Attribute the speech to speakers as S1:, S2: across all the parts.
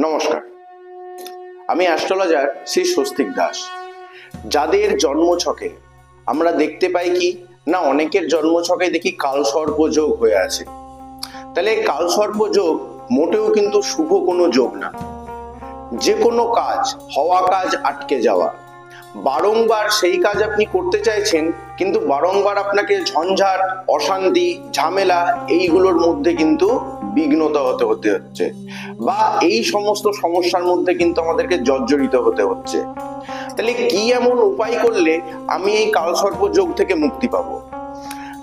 S1: নমস্কার। আমি অ্যাস্ট্রোলজার শ্রী স্বস্তিক দাস। যাদের জন্মছকে আমরা দেখতে পাই কি? না, অনেকের জন্মছকে দেখি কালসর্প যোগ হয়ে আছে। তাহলে কালসর্প যোগ মোটেও কিন্তু শুভ কোনো যোগ না। যে কোনো কাজ, হওয়া কাজ আটকে যাওয়া। বারংবার সেই কাজ আপনি করতে চাইছেন, কিন্তু বারংবার আপনাকে ঝঞ্ঝাট, অশান্তি, ঝামেলা এইগুলোর মধ্যে কিন্তু বিঘ্নতা হতে হতে হচ্ছে বা এই সমস্ত সমস্যার মধ্যে কিন্তু আমাদেরকে জর্জরিত হতে হচ্ছে। তাহলে কি এমন উপায় করলে আমি এই কালসর্প যোগ থেকে মুক্তি পাবো?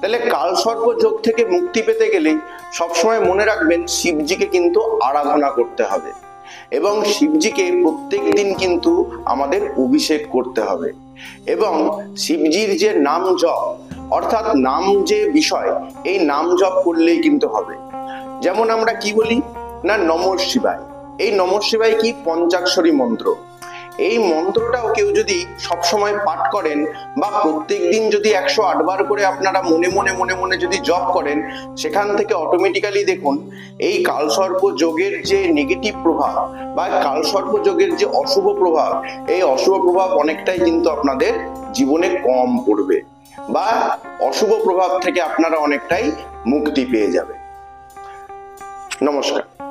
S1: তাহলে কালসর্প যোগ থেকে মুক্তি পেতে গেলে সবসময় মনে রাখবেন শিবজিকে কিন্তু আরাধনা করতে হবে এবং শিবজিকে প্রত্যেক দিন কিন্তু আমাদের অভিষেক করতে হবে এবং শিবজির যে নাম জপ, অর্থাৎ নাম যে বিষয়, এই নাম জপ করলেই কিন্তু হবে। যেমন আমরা কি বলি? না, নম শিবায়। এই নম শিবায় কি? পঞ্চাক্ষরী মন্ত্র। এই মন্ত্রটাও কেউ যদি সবসময় পাঠ করেন বা প্রত্যেক দিন যদি একশো আটবার করে আপনারা মনে মনে মনে মনে যদি জপ করেন, সেখান থেকে অটোমেটিক্যালি দেখুন, এই কালসর্প যোগের যে নেগেটিভ প্রভাব বা কালসর্প যোগের যে অশুভ প্রভাব, এই অশুভ প্রভাব অনেকটাই কিন্তু আপনাদের জীবনে কম পড়বে বা অশুভ প্রভাব থেকে আপনারা অনেকটাই মুক্তি পেয়ে যাবে নমস্কার।